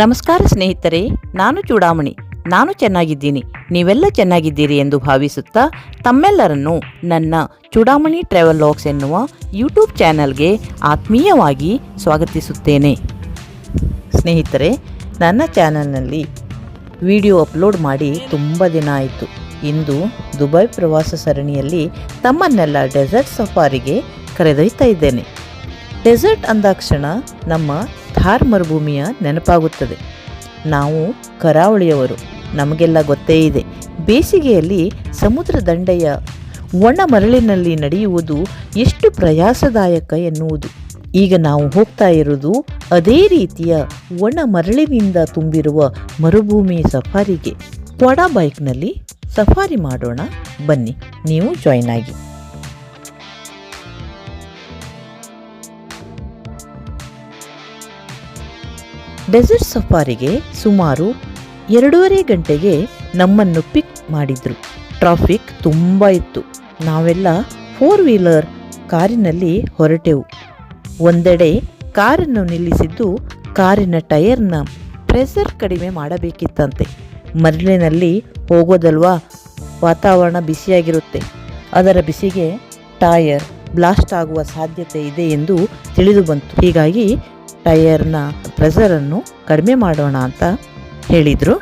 ನಮಸ್ಕಾರ ಸ್ನೇಹಿತರೆ, ನಾನು ಚೂಡಾಮಣಿ. ನಾನು ಚೆನ್ನಾಗಿದ್ದೀನಿ. ನೀವೆಲ್ಲ ಚೆನ್ನಾಗಿದ್ದೀರಿ ಎಂದು ಭಾವಿಸುತ್ತಾ ತಮ್ಮೆಲ್ಲರನ್ನು ನನ್ನ ಚೂಡಾಮಣಿ ಟ್ರಾವೆಲ್ ಲಾಗ್ಸ್ ಎನ್ನುವ ಯೂಟ್ಯೂಬ್ ಚಾನಲ್ಗೆ ಆತ್ಮೀಯವಾಗಿ ಸ್ವಾಗತಿಸುತ್ತೇನೆ. ಸ್ನೇಹಿತರೆ, ನನ್ನ ಚಾನಲ್ನಲ್ಲಿ ವಿಡಿಯೋ ಅಪ್ಲೋಡ್ ಮಾಡಿ ತುಂಬ ದಿನ ಆಯಿತು. ಇಂದು ದುಬೈ ಪ್ರವಾಸ ಸರಣಿಯಲ್ಲಿ ತಮ್ಮನ್ನೆಲ್ಲ ಡೆಸರ್ಟ್ ಸಫಾರಿಗೆ ಕರೆದೊಯ್ತಾ ಇದ್ದೇನೆ. ಡೆಸರ್ಟ್ ಅಂದಾಕ್ಷಣ ನಮ್ಮ ಥಾರ್ ಮರುಭೂಮಿಯ ನೆನಪಾಗುತ್ತದೆ. ನಾವು ಕರಾವಳಿಯವರು, ನಮಗೆಲ್ಲ ಗೊತ್ತೇ ಇದೆ. ಬೇಸಿಗೆಯಲ್ಲಿ ಸಮುದ್ರ ದಂಡೆಯ ಒಣ ಮರಳಿನಲ್ಲಿ ನಡೆಯುವುದು ಎಷ್ಟು ಪ್ರಯಾಸದಾಯಕ ಎನ್ನುವುದು. ಈಗ ನಾವು ಹೋಗ್ತಾ ಇರುವುದು ಅದೇ ರೀತಿಯ ಒಣ ಮರಳಿನಿಂದ ತುಂಬಿರುವ ಮರುಭೂಮಿ ಸಫಾರಿಗೆ. ಕ್ವಾಡಾ ಬೈಕ್ನಲ್ಲಿ ಸಫಾರಿ ಮಾಡೋಣ. ಬನ್ನಿ, ನೀವು ಜಾಯ್ನ್ ಆಗಿ. ಡೆಸರ್ಟ್ ಸಫಾರಿಗೆ ಸುಮಾರು ಎರಡೂವರೆ ಗಂಟೆಗೆ ನಮ್ಮನ್ನು ಪಿಕ್ ಮಾಡಿದ್ರು. ಟ್ರಾಫಿಕ್ ತುಂಬ ಇತ್ತು. ನಾವೆಲ್ಲ ಫೋರ್ ವೀಲರ್ ಕಾರಿನಲ್ಲಿ ಹೊರಟೆವು. ಒಂದೆಡೆ ಕಾರನ್ನು ನಿಲ್ಲಿಸಿದ್ದು ಕಾರಿನ ಟೈರ್ನ ಪ್ರೆಸರ್ ಕಡಿಮೆ ಮಾಡಬೇಕಿತ್ತಂತೆ. ಮರಳಿನಲ್ಲಿ ಹೋಗೋದಲ್ವಾ? ವಾತಾವರಣ ಬಿಸಿಯಾಗಿರುತ್ತೆ. ಅದರ ಬಿಸಿಗೆ ಟೈರ್ ಬ್ಲಾಸ್ಟ್ ಆಗುವ ಸಾಧ್ಯತೆ ಇದೆ ಎಂದು ತಿಳಿದು ಬಂತು ಹೀಗಾಗಿ ಟೈರ್ನ ಪ್ರೆಸರನ್ನು ಕಡಿಮೆ ಮಾಡೋಣ ಅಂತ ಹೇಳಿದರು.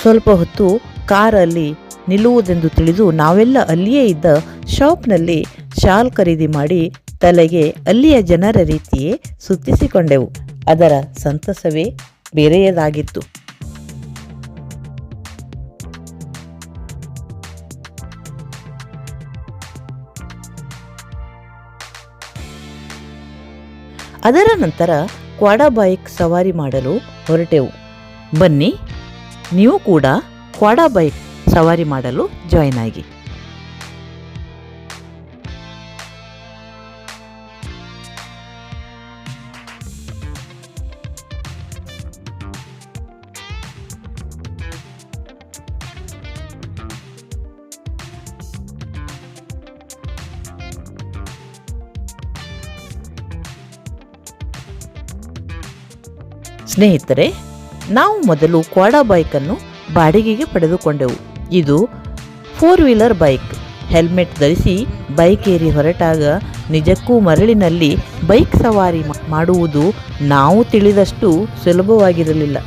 ಸ್ವಲ್ಪ ಹೊತ್ತು ಕಾರಲ್ಲಿ ನಿಲ್ಲುವುದೆಂದು ತಿಳಿದು ನಾವೆಲ್ಲ ಅಲ್ಲಿಯೇ ಇದ್ದ ಶಾಪ್ನಲ್ಲಿ ಶಾಲ್ ಖರೀದಿ ಮಾಡಿ ತಲೆಗೆ ಅಲ್ಲಿಯ ಜನರ ರೀತಿಯೇ ಸುತ್ತಿಸಿಕೊಂಡೆವು. ಅದರ ಸಂತಸವೇ ಬೇರೆಯದಾಗಿತ್ತು. ಅದರ ನಂತರ ಕ್ವಾಡಾ ಬೈಕ್ ಸವಾರಿ ಮಾಡಲು ಹೊರಟೆವು. ಬನ್ನಿ ನೀವು ಕೂಡ ಕ್ವಾಡಾ ಬೈಕ್ ಸವಾರಿ ಮಾಡಲು ಜಾಯ್ನ್ ಆಗಿ. ಸ್ನೇಹಿತರೆ, ನಾವು ಮೊದಲು ಕ್ವಾಡಾ ಬೈಕನ್ನು ಬಾಡಿಗೆಗೆ ಪಡೆದುಕೊಂಡೆವು. ಇದು ಫೋರ್ ವೀಲರ್ ಬೈಕ್. ಹೆಲ್ಮೆಟ್ ಧರಿಸಿ ಬೈಕ್ ಏರಿ ಹೊರಟಾಗ ನಿಜಕ್ಕೂ ಮರಳಿನಲ್ಲಿ ಬೈಕ್ ಸವಾರಿ ಮಾಡುವುದು ನಾವು ತಿಳಿದಷ್ಟು ಸುಲಭವಾಗಿರಲಿಲ್ಲ.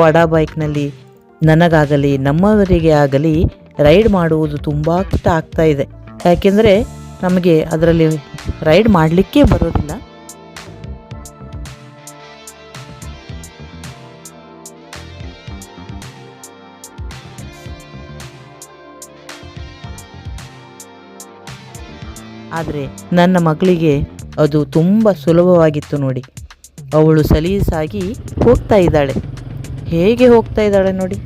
ಕ್ವಾಡಾ ಬೈಕ್ನಲ್ಲಿ ನನಗಾಗಲಿ, ನಮ್ಮವರಿಗೆ ಆಗಲಿ ರೈಡ್ ಮಾಡುವುದು ತುಂಬ ಕಷ್ಟ ಆಗ್ತಾ ಇದೆ. ಯಾಕೆಂದರೆ ನಮಗೆ ಅದರಲ್ಲಿ ರೈಡ್ ಮಾಡಲಿಕ್ಕೆ ಬರೋದಿಲ್ಲ. ಆದರೆ ನನ್ನ ಮಗಳಿಗೆ ಅದು ತುಂಬ ಸುಲಭವಾಗಿತ್ತು ನೋಡಿ. ಅವಳು ಸಲೀಸಾಗಿ ಹೋಗ್ತಾ ಇದ್ದಾಳೆ. ಹೇಗೆ ಹೋಗ್ತಾ ಇದ್ದಾಳೆ ನೋಡಿ.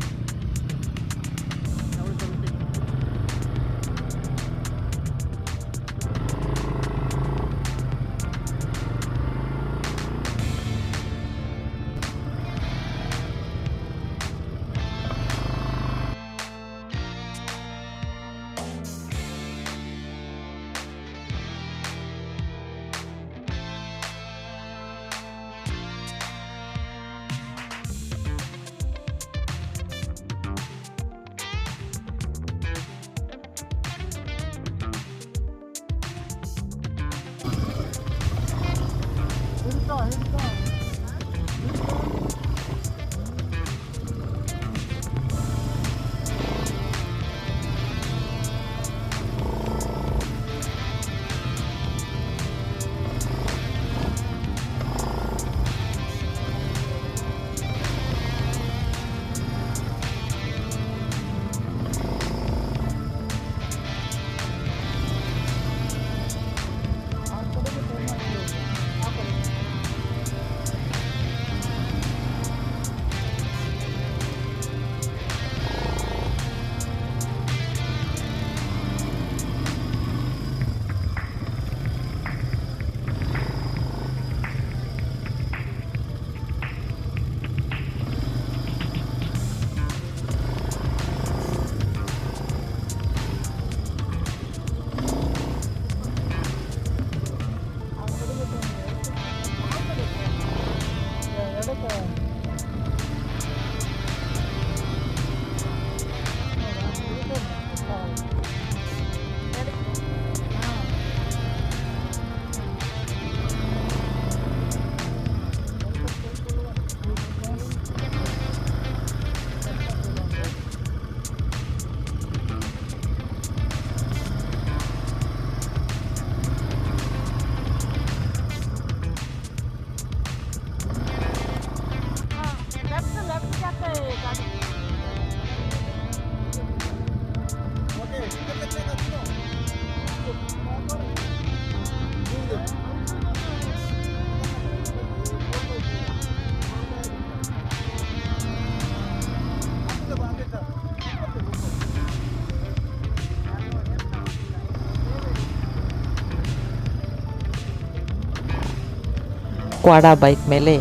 ಕ್ವಾಡಾ ಬೈಕ್ ಮೇಲೆ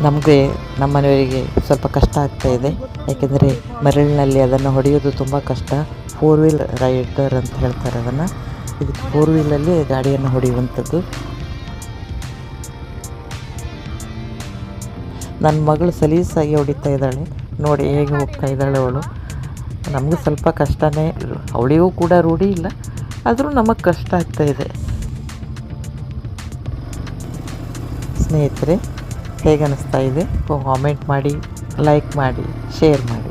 ನಮಗೆ ನಮ್ಮ ಮನೆಯವರಿಗೆ ಸ್ವಲ್ಪ ಕಷ್ಟ ಆಗ್ತಾ ಇದೆ. ಯಾಕೆಂದರೆ ಮರಳಿನಲ್ಲಿ ಅದನ್ನು ಹೊಡೆಯೋದು ತುಂಬ ಕಷ್ಟ. ಫೋರ್ ವೀಲ್ ರೈಡರ್ ಅಂತ ಹೇಳ್ತಾರೆ ಅದನ್ನು. ಇದು ಫೋರ್ ವೀಲಲ್ಲಿ ಗಾಡಿಯನ್ನು ಹೊಡೆಯುವಂಥದ್ದು. ನನ್ನ ಮಗಳು ಸಲೀಸಾಗಿ ಹೊಡಿತಾ ಇದ್ದಾಳೆ. ನೋಡಿ ಹೇಗೆ ಹೋಗ್ತಾ ಇದ್ದಾಳೆ ಅವಳು. ನಮಗೂ ಸ್ವಲ್ಪ ಕಷ್ಟನೇ. ಅವಳಿಗೂ ಕೂಡ ರೂಢಿ ಇಲ್ಲ. ಆದರೂ ನಮಗೆ ಕಷ್ಟ ಆಗ್ತಾ ಸ್ನೇಹಿತರೆ ಹೇಗನ್ನಿಸ್ತಾ ಇದೆ? ಕಾಮೆಂಟ್ ಮಾಡಿ ಲೈಕ್ ಮಾಡಿ ಶೇರ್ ಮಾಡಿ.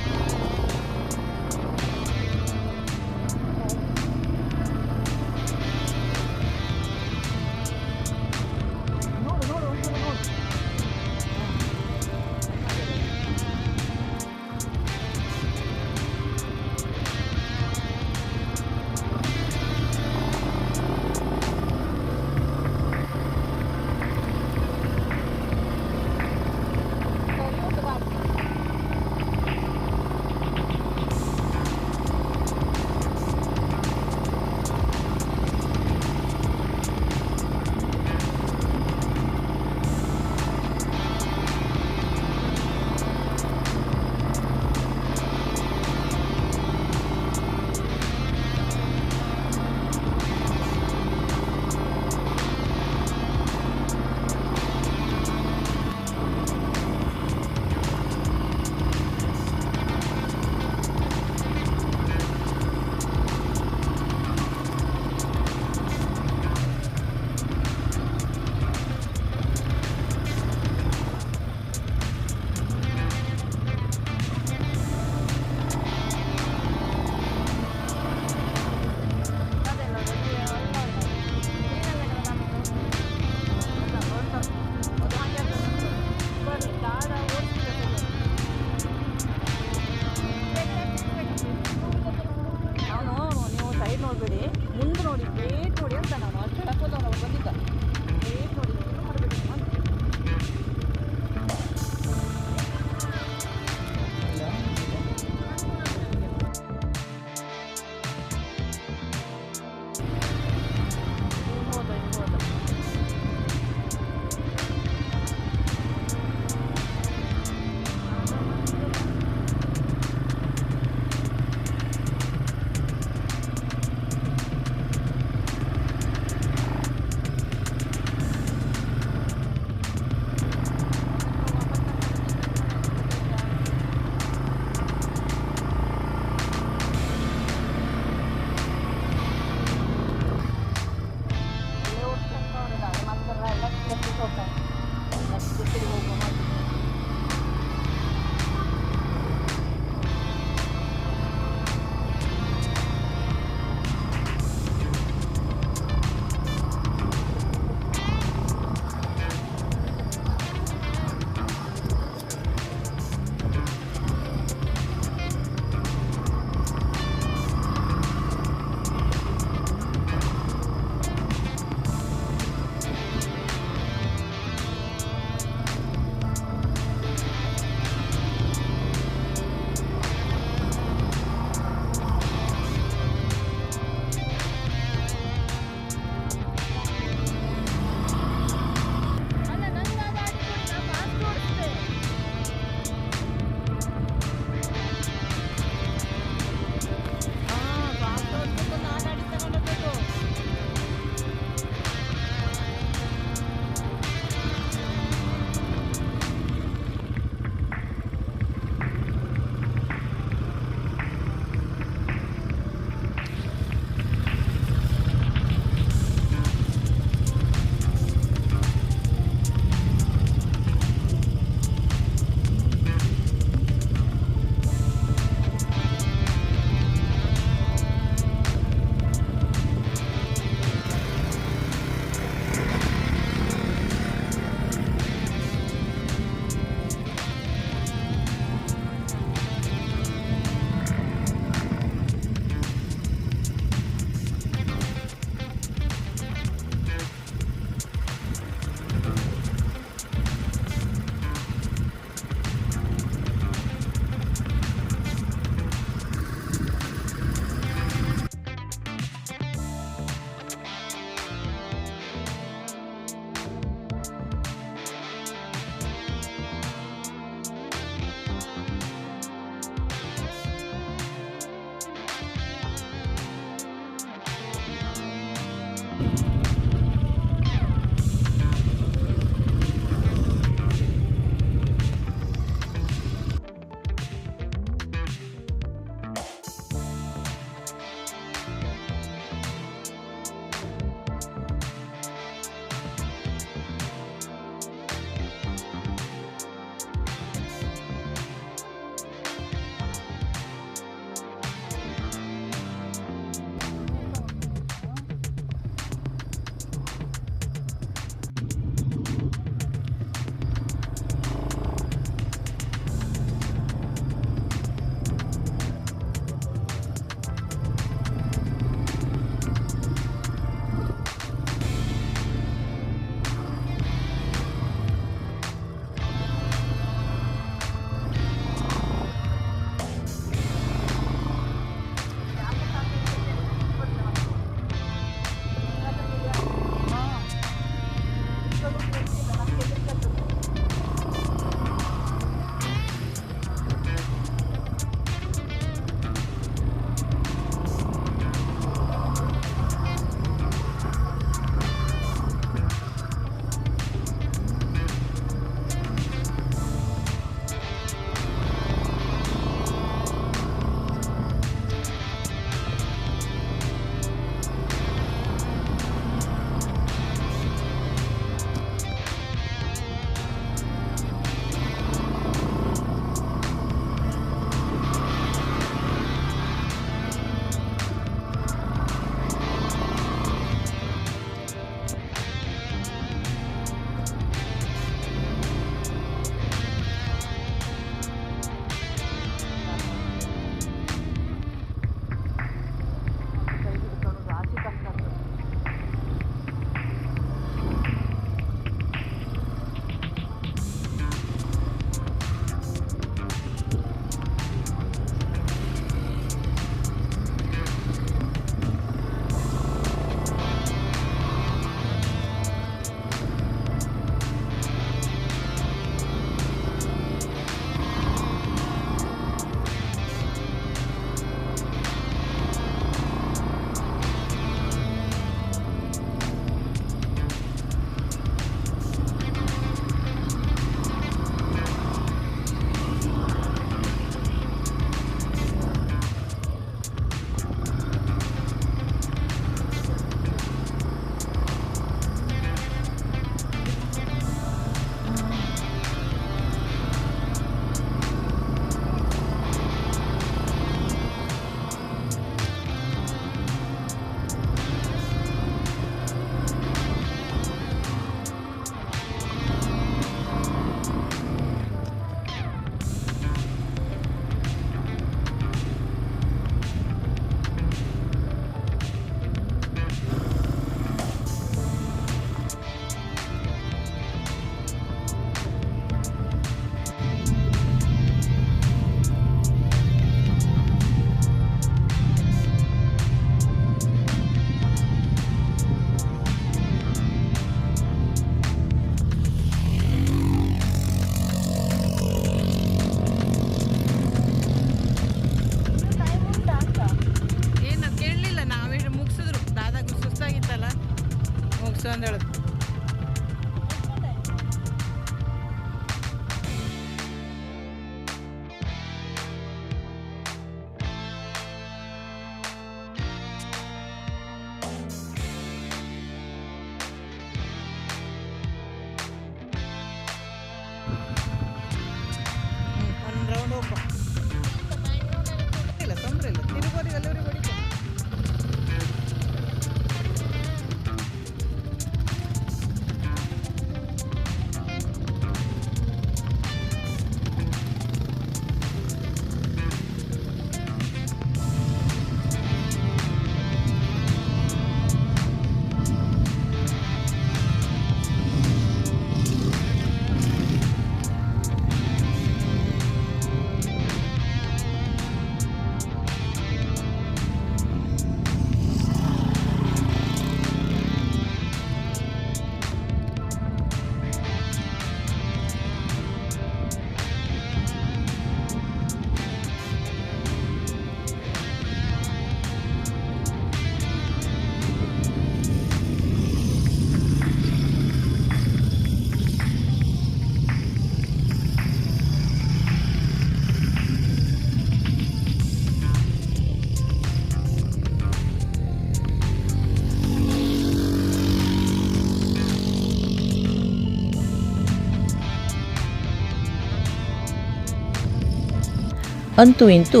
ಅಂತೂ ಇಂತೂ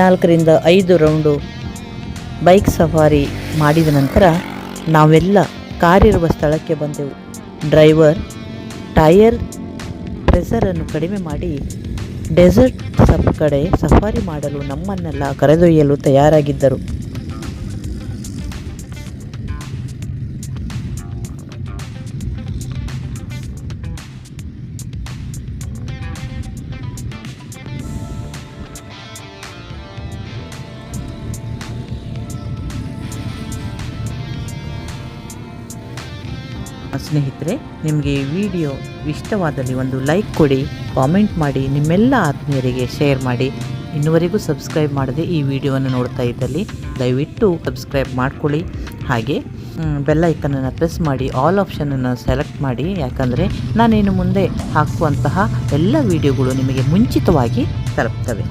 ನಾಲ್ಕರಿಂದ ಐದು ರೌಂಡು ಬೈಕ್ ಸಫಾರಿ ಮಾಡಿದ ನಂತರ ನಾವೆಲ್ಲ ಕಾರಿರುವ ಸ್ಥಳಕ್ಕೆ ಬಂದೆವು. ಡ್ರೈವರ್ ಟೈರ್ ಪ್ರೆಸರನ್ನು ಕಡಿಮೆ ಮಾಡಿ ಡೆಸರ್ಟ್ ಸಫ್ ಕಡೆ ಸಫಾರಿ ಮಾಡಲು ನಮ್ಮನ್ನೆಲ್ಲ ಕರೆದೊಯ್ಯಲು ತಯಾರಾಗಿದ್ದರು. ಸ್ನೇಹಿತರೆ, ನಿಮಗೆ ಈ ವಿಡಿಯೋ ಇಷ್ಟವಾದಲ್ಲಿ ಒಂದು ಲೈಕ್ ಕೊಡಿ, ಕಾಮೆಂಟ್ ಮಾಡಿ, ನಿಮ್ಮೆಲ್ಲ ಆತ್ಮೀಯರಿಗೆ ಶೇರ್ ಮಾಡಿ. ಇನ್ನುವರೆಗೂ ಸಬ್ಸ್ಕ್ರೈಬ್ ಮಾಡದೆ ಈ ವಿಡಿಯೋವನ್ನು ನೋಡ್ತಾ ಇದ್ದಲ್ಲಿ, ದಯವಿಟ್ಟು ಸಬ್ಸ್ಕ್ರೈಬ್ ಮಾಡ್ಕೊಳ್ಳಿ. ಹಾಗೆ ಬೆಲ್ ಐಕನನ್ನು ಪ್ರೆಸ್ ಮಾಡಿ, ಆಲ್ ಆಪ್ಷನನ್ನು ಸೆಲೆಕ್ಟ್ ಮಾಡಿ. ಯಾಕಂದರೆ, ನಾನೇನು ಮುಂದೆ ಹಾಕುವಂತಹ ಎಲ್ಲ ವಿಡಿಯೋಗಳು ನಿಮಗೆ ಮುಂಚಿತವಾಗಿ ತಲುಪ್ತವೆ.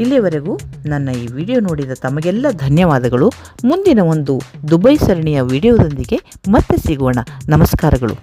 ಇಲ್ಲಿಯವರೆಗೂ ನನ್ನ ಈ ವಿಡಿಯೋ ನೋಡಿದ ತಮಗೆಲ್ಲ ಧನ್ಯವಾದಗಳು. ಮುಂದಿನ ಒಂದು ದುಬೈ ಸರಣಿಯ ವಿಡಿಯೋದೊಂದಿಗೆ ಮತ್ತೆ ಸಿಗೋಣ. ನಮಸ್ಕಾರಗಳು.